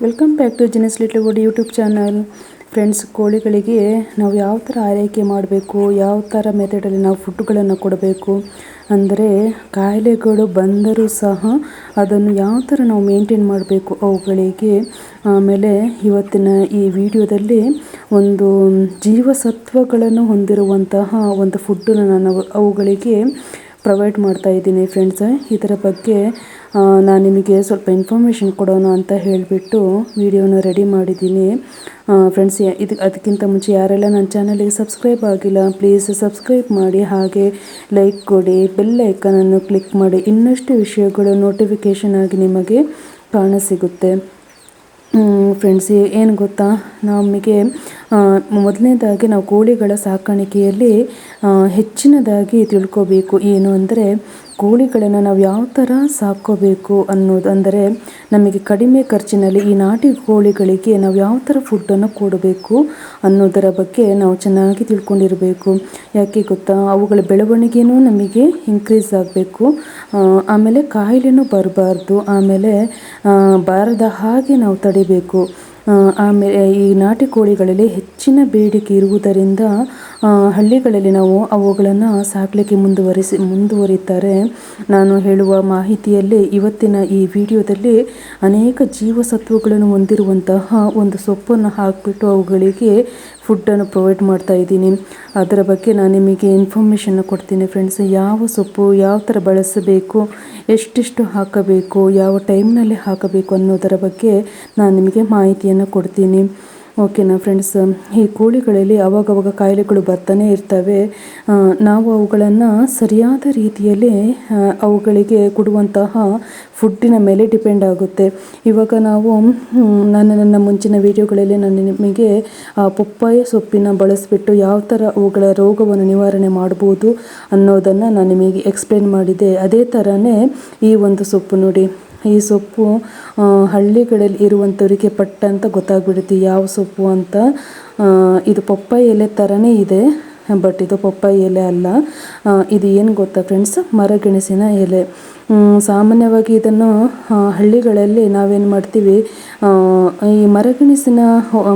Welcome back to Genus little wood YouTube channel friends ಕೋಳಿಗಳಿಗೆ ನಾವು ಯಾವ ಥರ ಆರೈಕೆ ಮಾಡಬೇಕು, ಯಾವ ಥರ ಮೆಥಡಲ್ಲಿ ನಾವು ಫುಡ್ಗಳನ್ನು ಕೊಡಬೇಕು ಅಂದರೆ ಕಾಯಿಲೆಗಳು ಬಂದರೂ ಸಹ ಅದನ್ನು ಯಾವ ಥರ ನಾವು ಮೇಂಟೈನ್ ಮಾಡಬೇಕು ಅವುಗಳಿಗೆ. ಆಮೇಲೆ ಇವತ್ತಿನ ಈ ವಿಡಿಯೋದಲ್ಲಿ ಒಂದು ಜೀವಸತ್ವಗಳನ್ನು ಹೊಂದಿರುವಂತಹ ಒಂದು ಫುಡ್ಡನ್ನು ನಾನು ಅವುಗಳಿಗೆ ಪ್ರೊವೈಡ್ ಮಾಡ್ತಾ ಇದ್ದೀನಿ ಫ್ರೆಂಡ್ಸ್ ಇದರ ಬಗ್ಗೆ ನಾನು ನಿಮಗೆ ಸ್ವಲ್ಪ ಇನ್ಫಾರ್ಮೇಷನ್ ಕೊಡೋಣ ಅಂತ ಹೇಳಿಬಿಟ್ಟು ವಿಡಿಯೋನ ರೆಡಿ ಮಾಡಿದ್ದೀನಿ. ಫ್ರೆಂಡ್ಸ್ ಇದು ಅದಕ್ಕಿಂತ ಮುಂಚೆ ಯಾರೆಲ್ಲ ನನ್ನ ಚಾನಲಿಗೆ ಸಬ್ಸ್ಕ್ರೈಬ್ ಆಗಿಲ್ಲ ಪ್ಲೀಸ್ ಸಬ್ಸ್ಕ್ರೈಬ್ ಮಾಡಿ. ಹಾಗೆ ಲೈಕ್ ಕೊಡಿ ಬೆಲ್ ಐಕನನ್ನು ಕ್ಲಿಕ್ ಮಾಡಿ. ಇನ್ನಷ್ಟು ವಿಷಯಗಳು ನೋಟಿಫಿಕೇಷನ್ ಆಗಿ ನಿಮಗೆ ಕಾಣಸಿಗುತ್ತೆ ಫ್ರೆಂಡ್ಸ್ ಏನು ಗೊತ್ತಾ? ನಮಗೆ ಮೊದಲನೇದಾಗಿ ನಾವು ಕೋಳಿಗಳ ಸಾಕಾಣಿಕೆಯಲ್ಲಿ ಹೆಚ್ಚಿನದಾಗಿ ತಿಳ್ಕೋಬೇಕು. ಏನು ಅಂದರೆ ಕೋಳಿಗಳನ್ನು ನಾವು ಯಾವ ಥರ ಸಾಕೋಬೇಕು ಅನ್ನೋದು ಅಂದರೆ ನಮಗೆ ಕಡಿಮೆ ಖರ್ಚಿನಲ್ಲಿ ಈ ನಾಟಿ ಕೋಳಿಗಳಿಗೆ ನಾವು ಯಾವ ಥರ ಫುಡ್ಡನ್ನು ಕೊಡಬೇಕು ಅನ್ನೋದರ ಬಗ್ಗೆ ನಾವು ಚೆನ್ನಾಗಿ ತಿಳ್ಕೊಂಡಿರಬೇಕು. ಯಾಕೆ ಗೊತ್ತಾ? ಅವುಗಳ ಬೆಳವಣಿಗೆನೂ ನಮಗೆ ಇನ್ಕ್ರೀಸ್ ಆಗಬೇಕು. ಆಮೇಲೆ ಕಾಯಿಲೆನೂ ಬರಬಾರ್ದು. ಆಮೇಲೆ ಬಾರದ ಹಾಗೆ ನಾವು ತಡಿಬೇಕು. ಆಮೇಲೆ ಈ ನಾಟಿ ಕೋಳಿಗಳಲ್ಲಿ ಹೆಚ್ಚಿನ ಬೇಡಿಕೆ ಇರುವುದರಿಂದ ಹಳ್ಳಿಗಳಲ್ಲಿ ನಾವು ಅವುಗಳನ್ನು ಸಾಕಲಿಕ್ಕೆ ಮುಂದುವರಿಸಿ, ಮುಂದುವರಿತಾರೆ. ನಾನು ಹೇಳುವ ಮಾಹಿತಿಯಲ್ಲಿ ಇವತ್ತಿನ ಈ ವಿಡಿಯೋದಲ್ಲಿ ಅನೇಕ ಜೀವಸತ್ವಗಳನ್ನು ಹೊಂದಿರುವಂತಹ ಒಂದು ಸೊಪ್ಪನ್ನು ಹಾಕಿಬಿಟ್ಟು ಅವುಗಳಿಗೆ ಫುಡ್ಡನ್ನು ಪ್ರೊವೈಡ್ ಮಾಡ್ತಾ ಇದ್ದೀನಿ. ಅದರ ಬಗ್ಗೆ ನಾನು ನಿಮಗೆ ಇನ್ಫಾರ್ಮೇಷನ್ನ ಕೊಡ್ತೀನಿ ಫ್ರೆಂಡ್ಸ್ ಯಾವ ಸೊಪ್ಪು ಯಾವ ಥರ ಬಳಸಬೇಕು, ಎಷ್ಟೆಷ್ಟು ಹಾಕಬೇಕು, ಯಾವ ಟೈಮ್ನಲ್ಲಿ ಹಾಕಬೇಕು ಅನ್ನೋದರ ಬಗ್ಗೆ ನಾನು ನಿಮಗೆ ಮಾಹಿತಿಯನ್ನು ಕೊಡ್ತೀನಿ. ಓಕೆನಾ ಫ್ರೆಂಡ್ಸ್, ಈ ಕೋಳಿಗಳಲ್ಲಿ ಅವಾಗವಾಗ ಕಾಯಿಲೆಗಳು ಬರ್ತಾನೆ ಇರ್ತವೆ. ನಾವು ಅವುಗಳನ್ನು ಸರಿಯಾದ ರೀತಿಯಲ್ಲಿ ಅವುಗಳಿಗೆ ಕೊಡುವಂತಹ ಫುಡ್ಡಿನ ಮೇಲೆ ಡಿಪೆಂಡ್ ಆಗುತ್ತೆ. ಇವಾಗ ನಾವು ನಾನು ನನ್ನ ಮುಂಚಿನ ವಿಡಿಯೋಗಳಲ್ಲಿ ನಾನು ನಿಮಗೆ ಪಪ್ಪಾಯ ಸೊಪ್ಪಿನ ಬಳಸಿಬಿಟ್ಟು ಯಾವ ಥರ ಅವುಗಳ ರೋಗವನ್ನು ನಿವಾರಣೆ ಮಾಡ್ಬೋದು ಅನ್ನೋದನ್ನು ನಾನು ನಿಮಗೆ ಎಕ್ಸ್ಪ್ಲೇನ್ ಮಾಡಿದೆ. ಅದೇ ಥರನೇ ಈ ಒಂದು ಸೊಪ್ಪು ನೋಡಿ. ಈ ಸೊಪ್ಪು ಹಳ್ಳಿಗಳಲ್ಲಿ ಇರುವಂಥವರಿಗೆ ಪಟ್ಟ ಅಂತ ಗೊತ್ತಾಗ್ಬಿಡುತ್ತೆ ಯಾವ ಸೊಪ್ಪು ಅಂತ. ಇದು ಪಪ್ಪಾಯ ಎಲೆ ಥರನೇ ಇದೆ, ಬಟ್ ಇದು ಪಪ್ಪಾಯ ಎಲೆ ಅಲ್ಲ. ಇದು ಏನು ಗೊತ್ತಾ ಫ್ರೆಂಡ್ಸ್ ಮರಗೆಣಸಿನ ಎಲೆ. ಸಾಮಾನ್ಯವಾಗಿ ಇದನ್ನು ಹಳ್ಳಿಗಳಲ್ಲಿ ನಾವೇನು ಮಾಡ್ತೀವಿ ಈ ಮರಗೆಣಸಿನ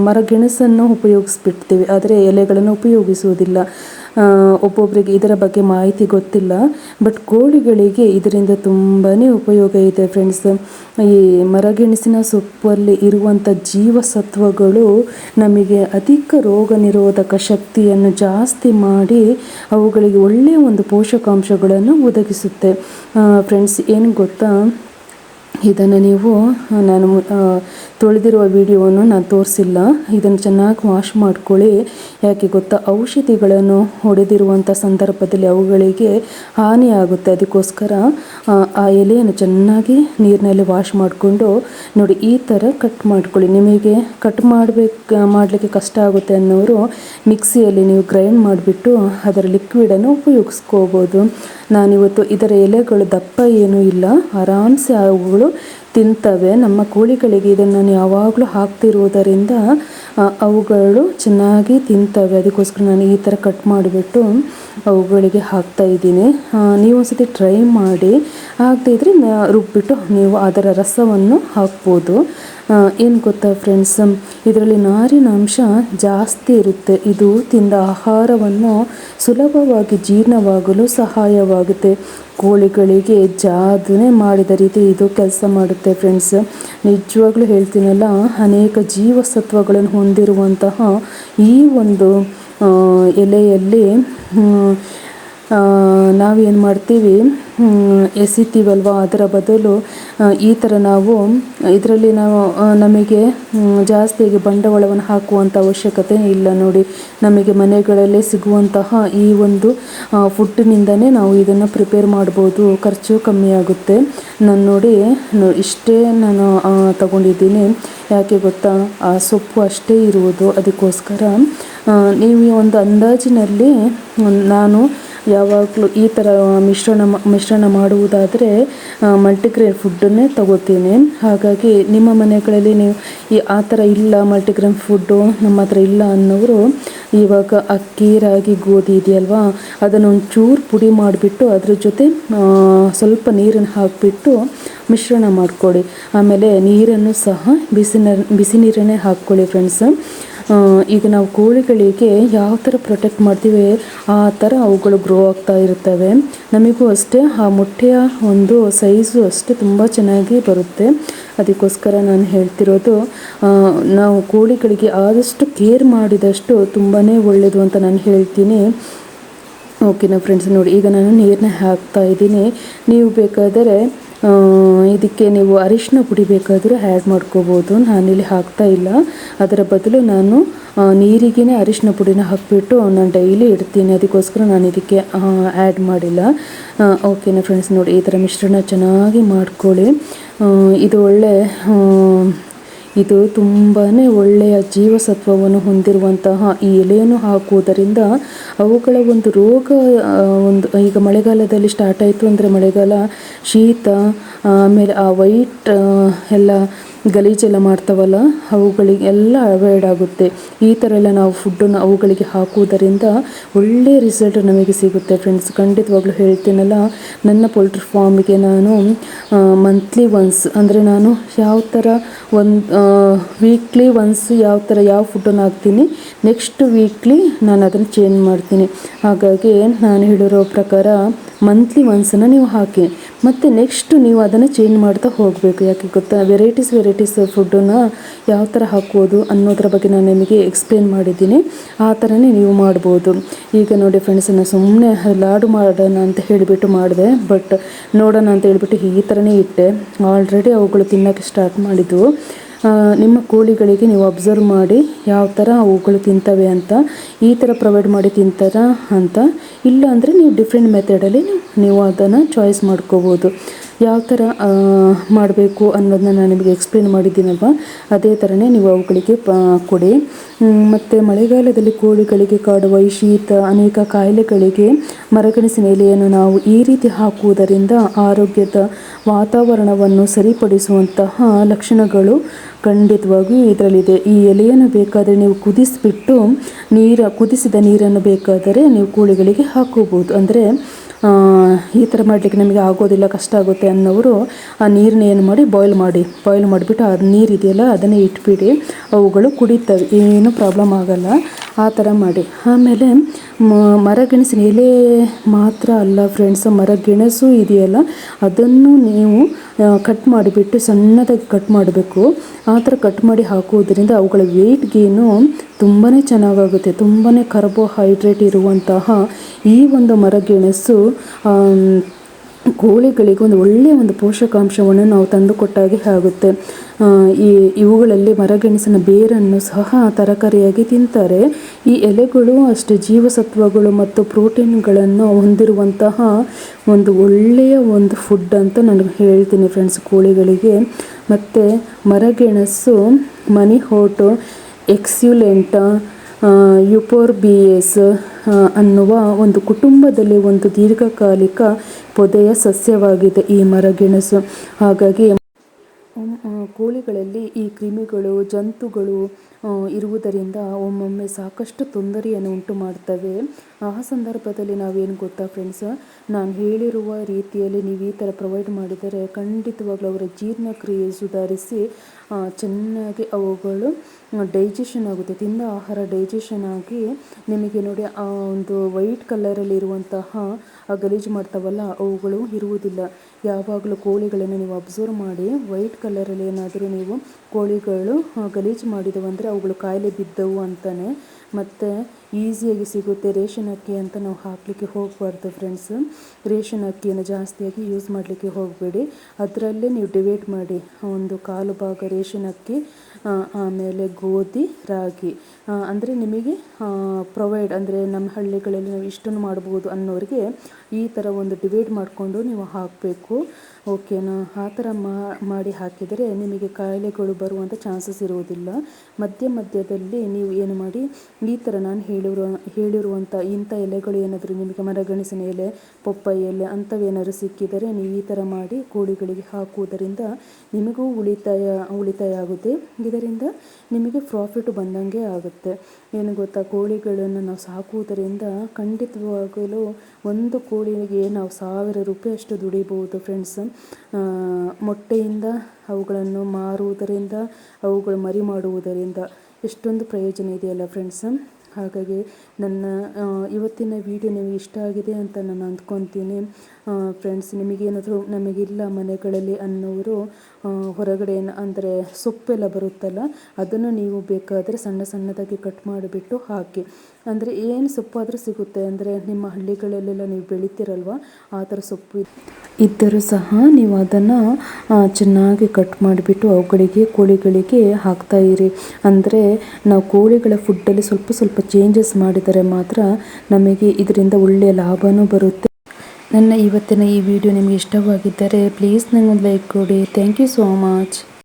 ಮರಗೆಣಸನ್ನು ಉಪಯೋಗಿಸ್ಬಿಡ್ತೀವಿ, ಆದರೆ ಎಲೆಗಳನ್ನು ಉಪಯೋಗಿಸುವುದಿಲ್ಲ. ಒಬ್ಬೊಬ್ಬರಿಗೆ ಇದರ ಬಗ್ಗೆ ಮಾಹಿತಿ ಗೊತ್ತಿಲ್ಲ ಬಟ್ ಕೋಳಿಗಳಿಗೆ ಇದರಿಂದ ತುಂಬಾ ಉಪಯೋಗ ಇದೆ ಫ್ರೆಂಡ್ಸ್ ಈ ಮರಗೆಣಸಿನ ಸೊಪ್ಪಲ್ಲಿ ಇರುವಂಥ ಜೀವಸತ್ವಗಳು ನಮಗೆ ಅಧಿಕ ರೋಗ ನಿರೋಧಕ ಶಕ್ತಿಯನ್ನು ಜಾಸ್ತಿ ಮಾಡಿ ಅವುಗಳಿಗೆ ಒಳ್ಳೆಯ ಒಂದು ಪೋಷಕಾಂಶಗಳನ್ನು ಒದಗಿಸುತ್ತೆ. ಫ್ರೆಂಡ್ಸ್ ಏನು ಗೊತ್ತಾ? ಇದನ್ನು ನೀವು ನಾನು ತೊಳೆದಿರುವ ವಿಡಿಯೋವನ್ನು ನಾನು ತೋರಿಸಿಲ್ಲ. ಇದನ್ನು ಚೆನ್ನಾಗಿ ವಾಶ್ ಮಾಡ್ಕೊಳ್ಳಿ. ಯಾಕೆ ಗೊತ್ತಾ? ಔಷಧಿಗಳನ್ನು ಹೊಡೆದಿರುವಂಥ ಸಂದರ್ಭದಲ್ಲಿ ಅವುಗಳಿಗೆ ಹಾನಿಯಾಗುತ್ತೆ ಅದಕ್ಕೋಸ್ಕರ, ಆ ಎಲೆಯನ್ನು ಚೆನ್ನಾಗಿ ನೀರಿನಲ್ಲಿ ವಾಶ್ ಮಾಡಿಕೊಂಡು, ನೋಡಿ, ಈ ಥರ ಕಟ್ ಮಾಡ್ಕೊಳ್ಳಿ. ನಿಮಗೆ ಕಟ್ ಮಾಡಬೇಕು, ಮಾಡಲಿಕ್ಕೆ ಕಷ್ಟ ಆಗುತ್ತೆ ಅನ್ನೋರು ಮಿಕ್ಸಿಯಲ್ಲಿ ನೀವು ಗ್ರೈಂಡ್ ಮಾಡಿಬಿಟ್ಟು ಅದರ ಲಿಕ್ವಿಡನ್ನು ಉಪಯೋಗಿಸ್ಕೋಬೋದು. ನಾನಿವತ್ತು ಇದರ ಎಲೆಗಳು ದಪ್ಪ ಏನೂ ಇಲ್ಲ. ಆರಾಮ್ಸೆ ಅವುಗಳು ತಿಂತವೆ. ನಮ್ಮ ಕೋಳಿಗಳಿಗೆ ಇದನ್ನು ನಾನು ಯಾವಾಗಲೂ ಹಾಕ್ತಿರುವುದರಿಂದ ಅವುಗಳು ಚೆನ್ನಾಗಿ ತಿಂತವೆ. ಅದಕ್ಕೋಸ್ಕರ ನಾನು ಈ ಥರ ಕಟ್ ಮಾಡಿಬಿಟ್ಟು ಅವುಗಳಿಗೆ ಹಾಕ್ತಾ ಇದ್ದೀನಿ. ನೀವು ಒಂದ್ಸತಿ ಟ್ರೈ ಮಾಡಿ. ಇದ್ದರೆ ರುಬ್ಬಿಟ್ಟು ನೀವು ಅದರ ರಸವನ್ನು ಹಾಕ್ಬೋದು. ಏನು ಗೊತ್ತಾ ಫ್ರೆಂಡ್ಸ್ ಇದರಲ್ಲಿ ನಾರಿನ ಅಂಶ ಜಾಸ್ತಿ ಇರುತ್ತೆ. ಇದು ತಿಂದ ಆಹಾರವನ್ನು ಸುಲಭವಾಗಿ ಜೀರ್ಣವಾಗಲು ಸಹಾಯವಾಗುತ್ತೆ. ಕೋಳಿಗಳಿಗೆ ಜಾದನೆ ಮಾಡಿದ ರೀತಿ ಇದು ಕೆಲಸ ಮಾಡುತ್ತೆ ಫ್ರೆಂಡ್ಸ್ ನಿಜವಾಗ್ಲೂ ಹೇಳ್ತೀನಲ್ಲ, ಅನೇಕ ಜೀವಸತ್ವಗಳನ್ನು ಹೊಂದಿರುವಂತಹ ಈ ಒಂದು ಎಲೆಯಲ್ಲಿ ನಾವೇನು ಮಾಡ್ತೀವಿ ಎಸಿತೀವಲ್ವ? ಅದರ ಬದಲು ಈ ಥರ ನಾವು, ಇದರಲ್ಲಿ ನಾವು ನಮಗೆ ಜಾಸ್ತಿಯಾಗಿ ಬಂಡವಾಳವನ್ನು ಹಾಕುವಂಥ ಅವಶ್ಯಕತೆ ಇಲ್ಲ ನೋಡಿ. ನಮಗೆ ಮನೆಗಳಲ್ಲೇ ಸಿಗುವಂತಹ ಈ ಒಂದು ಫುಡ್ಡಿನಿಂದನೇ ನಾವು ಇದನ್ನು ಪ್ರಿಪೇರ್ ಮಾಡ್ಬೋದು. ಖರ್ಚು ಕಮ್ಮಿ ಆಗುತ್ತೆ. ನಾನು ನೋಡಿ ಇಷ್ಟೇ ನಾನು ತಗೊಂಡಿದ್ದೀನಿ. ಯಾಕೆ ಗೊತ್ತಾ? ಆ ಸೊಪ್ಪು ಅಷ್ಟೇ ಇರುವುದು. ಅದಕ್ಕೋಸ್ಕರ ನೀವು ಒಂದು ಅಂದಾಜಿನಲ್ಲಿ ನಾನು ಯಾವಾಗಲೂ ಈ ಥರ ಮಿಶ್ರಣ ಮಿಶ್ರಣ ಮಾಡುವುದಾದರೆ ಮಲ್ಟಿಗ್ರೇನ್ ಫುಡ್ಡನ್ನೇ ತಗೋತೀನಿ. ಹಾಗಾಗಿ ನಿಮ್ಮ ಮನೆಗಳಲ್ಲಿ ನೀವು ಈ, ಆ ಥರ ಇಲ್ಲ ಮಲ್ಟಿಗ್ರೇನ್ ಫುಡ್ಡು ನಮ್ಮ ಹತ್ರ ಇಲ್ಲ ಅನ್ನೋರು ಇವಾಗ ಅಕ್ಕಿ, ರಾಗಿ, ಗೋಧಿ ಇದೆಯಲ್ವಾ, ಅದನ್ನು ಒಂಚೂರು ಪುಡಿ ಮಾಡಿಬಿಟ್ಟು ಅದ್ರ ಜೊತೆ ಸ್ವಲ್ಪ ನೀರನ್ನು ಹಾಕಿಬಿಟ್ಟು ಮಿಶ್ರಣ ಮಾಡಿಕೊಳ್ಳಿ. ಆಮೇಲೆ ನೀರನ್ನು ಸಹ ಬಿಸಿ ಬಿಸಿ ನೀರನ್ನೇ ಹಾಕ್ಕೊಳ್ಳಿ ಫ್ರೆಂಡ್ಸ್ ಈಗ ನಾವು ಕೋಳಿಗಳಿಗೆ ಯಾವ ಥರ ಪ್ರೊಟೆಕ್ಟ್ ಮಾಡ್ತೀವಿ, ಆ ಥರ ಅವುಗಳು ಗ್ರೋ ಆಗ್ತಾ ಇರ್ತವೆ. ನಮಗೂ ಅಷ್ಟೇ, ಆ ಮೊಟ್ಟೆಯ ಒಂದು ಸೈಜು ಅಷ್ಟೇ ತುಂಬ ಚೆನ್ನಾಗಿ ಬರುತ್ತೆ. ಅದಕ್ಕೋಸ್ಕರ ನಾನು ಹೇಳ್ತಿರೋದು ನಾವು ಕೋಳಿಗಳಿಗೆ ಆದಷ್ಟು ಕೇರ್ ಮಾಡಿದಷ್ಟು ತುಂಬಾ ಒಳ್ಳೆಯದು ಅಂತ ನಾನು ಹೇಳ್ತೀನಿ. ಓಕೆನಾ ಫ್ರೆಂಡ್ಸ್ ನೋಡಿ, ಈಗ ನಾನು ನೀರನ್ನ ಹಾಕ್ತಾ ಇದ್ದೀನಿ. ನೀವು ಬೇಕಾದರೆ ಇದಕ್ಕೆ ನೀವು ಅರಿಶಿನ ಪುಡಿ ಬೇಕಾದರೂ ಆ್ಯಡ್ ಮಾಡ್ಕೋಬೋದು. ನಾನಿಲ್ಲಿ ಹಾಕ್ತಾ ಇಲ್ಲ. ಅದರ ಬದಲು ನಾನು ನೀರಿಗೇ ಅರಿಶಿನ ಪುಡಿನ ಹಾಕಿಬಿಟ್ಟು ನಾನು ಡೈಲಿ ಇಡ್ತೀನಿ. ಅದಕ್ಕೋಸ್ಕರ ನಾನು ಇದಕ್ಕೆ ಆ್ಯಡ್ ಮಾಡಿಲ್ಲ. ಓಕೆನಾ ಫ್ರೆಂಡ್ಸ್ ನೋಡಿ ಈ ಥರ ಮಿಶ್ರಣ ಚೆನ್ನಾಗಿ ಮಾಡ್ಕೊಳ್ಳಿ. ಇದು ಒಳ್ಳೆ ಇದು ತುಂಬಾ ಒಳ್ಳೆಯ ಜೀವಸತ್ವವನ್ನು ಹೊಂದಿರುವಂತಹ ಈ ಎಲೆಯನ್ನು ಹಾಕುವುದರಿಂದ ಅವುಗಳ ಒಂದು ರೋಗ ಒಂದು, ಈಗ ಮಳೆಗಾಲದಲ್ಲಿ ಸ್ಟಾರ್ಟ್ ಆಯಿತು ಅಂದರೆ ಮಳೆಗಾಲ ಶೀತ, ಆಮೇಲೆ ಆ ವೈಟ್ ಎಲ್ಲ ಗಲೀಜೆಲ್ಲ ಮಾಡ್ತಾವಲ್ಲ ಅವುಗಳಿಗೆಲ್ಲ ಅವಾಯ್ಡ್ ಆಗುತ್ತೆ. ಈ ಥರ ಎಲ್ಲ ನಾವು ಫುಡ್ಡನ್ನು ಅವುಗಳಿಗೆ ಹಾಕುವುದರಿಂದ ಒಳ್ಳೆಯ ರಿಸಲ್ಟ್ ನಮಗೆ ಸಿಗುತ್ತೆ ಫ್ರೆಂಡ್ಸ್ ಖಂಡಿತವಾಗ್ಲೂ ಹೇಳ್ತೀನಲ್ಲ, ನನ್ನ ಪೋಲ್ಟ್ರಿ ಫಾರ್ಮಿಗೆ ನಾನು ಮಂತ್ಲಿ ಒನ್ಸ್ ಅಂದರೆ ನಾನು ಯಾವ ಥರ ಒಂದು ವೀಕ್ಲಿ ಒನ್ಸ್ ಯಾವ ಥರ ಯಾವ ಫುಡ್ಡನ್ನು ಹಾಕ್ತೀನಿ ನೆಕ್ಸ್ಟ್ ವೀಕ್ಲಿ ನಾನು ಅದನ್ನು ಚೇಂಜ್ ಮಾಡ್ತೀನಿ. ಹಾಗಾಗಿ ನಾನು ಹೇಳಿರೋ ಪ್ರಕಾರ ಮಂತ್ಲಿ ಒನ್ಸನ್ನು ನೀವು ಹಾಕಿ. ಮತ್ತು ನೆಕ್ಸ್ಟ್ ನೀವು ಅದನ್ನು ಚೇಂಜ್ ಮಾಡ್ತಾ ಹೋಗಬೇಕು. ಯಾಕೆ ಗೊತ್ತಾ? ವೆರೈಟೀಸ್ ವೆರೈಟೀಸ್ ಫುಡ್ಡನ್ನು ಯಾವ ಥರ ಹಾಕ್ಬೋದು ಅನ್ನೋದ್ರ ಬಗ್ಗೆ ನಾನು ನಿಮಗೆ ಎಕ್ಸ್ಪ್ಲೇನ್ ಮಾಡಿದ್ದೀನಿ. ಆ ಥರನೇ ನೀವು ಮಾಡ್ಬೋದು. ಈಗ ನೋಡಿ ಫ್ರೆಂಡ್ಸ್ ನಾನು ಸುಮ್ಮನೆ ಲಾಡು ಮಾಡೋಣ ಅಂತ ಹೇಳಿಬಿಟ್ಟು ಮಾಡಿದೆ. ಬಟ್ ನೋಡೋಣ ಅಂತ ಹೇಳಿಬಿಟ್ಟು ಈ ಥರನೇ ಇಟ್ಟೆ. ಆಲ್ರೆಡಿ ಅವುಗಳು ತಿನ್ನೋಕ್ಕೆ ಸ್ಟಾರ್ಟ್ ಮಾಡಿದ್ದವು ನಿಮ್ಮ ಕೋಳಿಗಳಿಗೆ ನೀವು ಅಬ್ಸರ್ವ್ ಮಾಡಿ ಯಾವ ಥರ ಅವುಗಳು ತಿಂತವೆ ಅಂತ, ಈ ಥರ ಪ್ರೊವೈಡ್ ಮಾಡಿ ತಿಂತಾರ ಅಂತ ಇಲ್ಲ ಅಂದರೆ ನೀವು ಡಿಫ್ರೆಂಟ್ ಮೆಥಡಲ್ಲಿ ನೀವು ಅದನ್ನು ಚಾಯ್ಸ್ ಮಾಡ್ಕೋಬೋದು. ಯಾವ ಥರ ಮಾಡಬೇಕು ಅನ್ನೋದನ್ನ ನಾನು ನಿಮಗೆ ಎಕ್ಸ್ಪ್ಲೇನ್ ಮಾಡಿದ್ದೀನಲ್ವ? ಅದೇ ಥರನೇ ನೀವು ಅವುಗಳಿಗೆ ಕೊಡಿ. ಮತ್ತು ಮಳೆಗಾಲದಲ್ಲಿ ಕೋಳಿಗಳಿಗೆ ಕಾಡುವ ಈ ಶೀತ, ಅನೇಕ ಕಾಯಿಲೆಗಳಿಗೆ ಮರಗಣಿಸಿನ ಎಲೆಯನ್ನು ನಾವು ಈ ರೀತಿ ಹಾಕುವುದರಿಂದ ಆರೋಗ್ಯದ ವಾತಾವರಣವನ್ನು ಸರಿಪಡಿಸುವಂತಹ ಲಕ್ಷಣಗಳು ಖಂಡಿತವಾಗಿಯೂ ಇದರಲ್ಲಿದೆ. ಈ ಎಲೆಯನ್ನು ಬೇಕಾದರೆ ನೀವು ಕುದಿಸಿಬಿಟ್ಟು ನೀರ, ಕುದಿಸಿದ ನೀರನ್ನು ಬೇಕಾದರೆ ನೀವು ಕೋಳಿಗಳಿಗೆ ಹಾಕೋಬೋದು. ಅಂದರೆ ಈ ಥರ ಮಾಡಲಿಕ್ಕೆ ನಮಗೆ ಆಗೋದಿಲ್ಲ, ಕಷ್ಟ ಆಗುತ್ತೆ ಅನ್ನೋರು ಆ ನೀರನ್ನ ಏನು ಮಾಡಿ ಬಾಯ್ಲ್ ಮಾಡಿ. ಬಾಯ್ಲ್ ಮಾಡಿಬಿಟ್ಟು ಆ ನೀರು ಇದೆಯಲ್ಲ ಅದನ್ನೇ ಇಟ್ಬಿಡಿ. ಅವುಗಳು ಕುಡಿತವೆ. ಏನೂ ಪ್ರಾಬ್ಲಮ್ ಆಗಲ್ಲ. ಆ ಥರ ಮಾಡಿ. ಆಮೇಲೆ ಮರಗೆಣಸಿನ ಎಲೆ ಮಾತ್ರ ಅಲ್ಲ ಫ್ರೆಂಡ್ಸ್ ಮರಗೆಣಸು ಇದೆಯಲ್ಲ, ಅದನ್ನು ನೀವು ಕಟ್ ಮಾಡಿಬಿಟ್ಟು ಸಣ್ಣದಾಗಿ ಕಟ್ ಮಾಡಬೇಕು. ಆ ಥರ ಕಟ್ ಮಾಡಿ ಹಾಕುವುದರಿಂದ ಅವುಗಳ ವೆಯ್ಟ್ ಗೇನು ತುಂಬಾ ಚೆನ್ನಾಗಾಗುತ್ತೆ. ತುಂಬಾ ಕಾರ್ಬೋಹೈಡ್ರೇಟ್ ಇರುವಂತಹ ಈ ಒಂದು ಮರಗೆಣಸು ಕೋಳಿಗಳಿಗೆ ಒಂದು ಒಳ್ಳೆಯ ಒಂದು ಪೋಷಕಾಂಶವನ್ನು ನಾವು ತಂದುಕೊಟ್ಟಾಗೆ ಆಗುತ್ತೆ. ಈ, ಇವುಗಳಲ್ಲಿ ಮರಗೆಣಸಿನ ಬೇರನ್ನು ಸಹ ತರಕಾರಿಯಾಗಿ ತಿಂತಾರೆ. ಈ ಎಲೆಗಳು ಅಷ್ಟೇ ಜೀವಸತ್ವಗಳು ಮತ್ತು ಪ್ರೋಟೀನ್ಗಳನ್ನು ಹೊಂದಿರುವಂತಹ ಒಂದು ಒಳ್ಳೆಯ ಒಂದು ಫುಡ್ ಅಂತ ನಾನು ಹೇಳ್ತೀನಿ ಫ್ರೆಂಡ್ಸ್ ಕೋಳಿಗಳಿಗೆ. ಮತ್ತು ಮರಗೆಣಸು ಮನಿ ಹೋಟು ಎಕ್ಸ್ಯುಲೆಂಟ ಯುಪೋರ್ಬಿಯೇಸ್ ಅನ್ನುವ ಒಂದು ಕುಟುಂಬದಲ್ಲಿ ಒಂದು ದೀರ್ಘಕಾಲಿಕ ಪೊದೆಯ ಸಸ್ಯವಾಗಿದೆ ಈ ಮರಗೆಣಸು. ಹಾಗಾಗಿ ಕೋಳಿಗಳಲ್ಲಿ ಈ ಕ್ರಿಮಿಗಳು, ಜಂತುಗಳು ಇರುವುದರಿಂದ ಒಮ್ಮೊಮ್ಮೆ ಸಾಕಷ್ಟು ತೊಂದರೆಯನ್ನು ಉಂಟು ಮಾಡ್ತವೆ ಆ ಸಂದರ್ಭದಲ್ಲಿ ನಾವೇನು ಗೊತ್ತಾ ಫ್ರೆಂಡ್ಸ್ ನಾನು ಹೇಳಿರುವ ರೀತಿಯಲ್ಲಿ ನೀವು ಈ ಥರ ಪ್ರೊವೈಡ್ ಮಾಡಿದರೆ ಖಂಡಿತವಾಗ್ಲೂ ಅವರ ಜೀರ್ಣಕ್ರಿಯೆ ಸುಧಾರಿಸಿ ಚೆನ್ನಾಗಿ ಅವುಗಳು ಡೈಜೆಷನ್ ಆಗುತ್ತೆ. ತಿಂದ ಆಹಾರ ಡೈಜೆಷನ್ ಆಗಿ ನಿಮಗೆ ನೋಡಿ ಆ ಒಂದು ವೈಟ್ ಕಲರಲ್ಲಿರುವಂತಹ ಆ ಗಲೀಜು ಮಾಡ್ತಾವಲ್ಲ, ಅವುಗಳು ಇರುವುದಿಲ್ಲ. ಯಾವಾಗಲೂ ಕೋಳಿಗಳನ್ನು ನೀವು ಅಬ್ಸರ್ವ್ ಮಾಡಿ ವೈಟ್ ಕಲರಲ್ಲಿ ಏನಾದರೂ ನೀವು ಕೋಳಿಗಳು ಗಲೀಜು ಮಾಡಿದವು ಅಂದರೆ ಅವುಗಳು ಕಾಯಿಲೆ ಬಿದ್ದವು ಅಂತಾನೆ. ಮತ್ತು ಈಸಿಯಾಗಿ ಸಿಗುತ್ತೆ ರೇಷನ್ ಅಕ್ಕಿ ಅಂತ ನಾವು ಹಾಕಲಿಕ್ಕೆ ಹೋಗಬಾರ್ದು ಫ್ರೆಂಡ್ಸ್ ರೇಷನ್ ಅಕ್ಕಿಯನ್ನು ಜಾಸ್ತಿಯಾಗಿ ಯೂಸ್ ಮಾಡಲಿಕ್ಕೆ ಹೋಗಬೇಡಿ. ಅದರಲ್ಲೇ ನೀವು ಡಿವೈಡ್ ಮಾಡಿ ಒಂದು ಕಾಲು ಭಾಗ ರೇಷನ್ ಅಕ್ಕಿ ಆಮೇಲೆ ಗೋಧಿ ರಾಗಿ. ಅಂದರೆ ನಿಮಗೆ ಪ್ರೊವೈಡ್ ಅಂದರೆ ನಮ್ಮ ಹಳ್ಳಿಗಳಲ್ಲಿ ನಾವು ಇಷ್ಟನ್ನು ಮಾಡ್ಬೋದು ಅನ್ನೋರಿಗೆ ಈ ಥರ ಒಂದು ಡಿವೈಡ್ ಮಾಡಿಕೊಂಡು ನೀವು ಹಾಕಬೇಕು. ಓಕೆನಾ ಆ ಥರ ಮಾಡಿ ಹಾಕಿದರೆ ನಿಮಗೆ ಕಾಯಿಲೆಗಳು ಬರುವಂಥ ಚಾನ್ಸಸ್ ಇರುವುದಿಲ್ಲ. ಮಧ್ಯ ಮಧ್ಯದಲ್ಲಿ ನೀವು ಏನು ಮಾಡಿ, ಈ ಥರ ನಾನು ಹೇಳಿರುವ ಹೇಳಿರುವಂಥ ಇಂಥ ಎಲೆಗಳು ಏನಾದರೂ ನಿಮಗೆ ಮರಗೆಣಸಿನ ಎಲೆ ಪೊಪ್ಪೈ ಎಲೆ ಅಂಥವೇನಾದ್ರು ಸಿಕ್ಕಿದರೆ ನೀವು ಈ ಥರ ಮಾಡಿ ಕೋಳಿಗಳಿಗೆ ಹಾಕುವುದರಿಂದ ನಿಮಗೂ ಉಳಿತಾಯ ಉಳಿತಾಯ ಆಗುತ್ತೆ. ಇದರಿಂದ ನಿಮಗೆ ಪ್ರಾಫಿಟ್ ಬಂದಂಗೆ ಆಗುತ್ತೆ. ಏನು ಗೊತ್ತಾ? ಕೋಳಿಗಳನ್ನು ನಾವು ಸಾಕುವುದರಿಂದ ಖಂಡಿತವಾಗಲೂ ಒಂದು ಕೋಳಿಗೆ ನಾವು ಸಾವಿರ ರೂಪಾಯಿ ಅಷ್ಟು ದುಡಿಬೋದು ಫ್ರೆಂಡ್ಸ್ ಮೊಟ್ಟೆಯಿಂದ ಅವುಗಳನ್ನು ಮಾರುವುದರಿಂದ, ಅವುಗಳು ಮರಿ ಮಾಡುವುದರಿಂದ. ಎಷ್ಟೊಂದು ಪ್ರಯೋಜನ ಇದೆಯಲ್ಲ ಫ್ರೆಂಡ್ಸ್ ಹಾಗಾಗಿ ನನ್ನ ಇವತ್ತಿನ ವಿಡಿಯೋ ನಿಮಗೆ ಇಷ್ಟ ಆಗಿದೆ ಅಂತ ನಾನು ಅಂದ್ಕೊತೀನಿ. ಫ್ರೆಂಡ್ಸ್ ನಿಮಗೇನಾದರೂ ನಮಗಿಲ್ಲ ಮನೆಗಳಲ್ಲಿ ಅನ್ನೋರು ಹೊರಗಡೆ ಅಂದರೆ ಸೊಪ್ಪೆಲ್ಲ ಬರುತ್ತಲ್ಲ, ಅದನ್ನು ನೀವು ಬೇಕಾದರೆ ಸಣ್ಣ ಸಣ್ಣದಾಗಿ ಕಟ್ ಮಾಡಿಬಿಟ್ಟು ಹಾಕಿ. ಅಂದರೆ ಏನು ಸೊಪ್ಪಾದರೂ ಸಿಗುತ್ತೆ. ಅಂದರೆ ನಿಮ್ಮ ಹಳ್ಳಿಗಳಲ್ಲೆಲ್ಲ ನೀವು ಬೆಳಿತೀರಲ್ವ? ಆ ಥರ ಸೊಪ್ಪು ಇದ್ದರೂ ಸಹ ನೀವು ಅದನ್ನು ಚೆನ್ನಾಗಿ ಕಟ್ ಮಾಡಿಬಿಟ್ಟು ಅವುಗಳಿಗೆ ಕೋಳಿಗಳಿಗೆ ಹಾಕ್ತಾ ಇರಿ. ಅಂದರೆ ನಾವು ಕೋಳಿಗಳ ಫುಡ್ಡಲ್ಲಿ ಸ್ವಲ್ಪ ಸ್ವಲ್ಪ ಚೇಂಜಸ್ ಮಾಡಿದರೆ ಮಾತ್ರ ನಮಗೆ ಇದರಿಂದ ಒಳ್ಳೆಯ ಲಾಭವೂ ಬರುತ್ತೆ. ನನ್ನ ಇವತ್ತಿನ ಈ ವಿಡಿಯೋ ನಿಮಗೆ ಇಷ್ಟವಾಗಿದ್ದರೆ ಪ್ಲೀಸ್ ನನಗೊಂದು ಲೈಕ್ ಕೊಡಿ. Thank you so much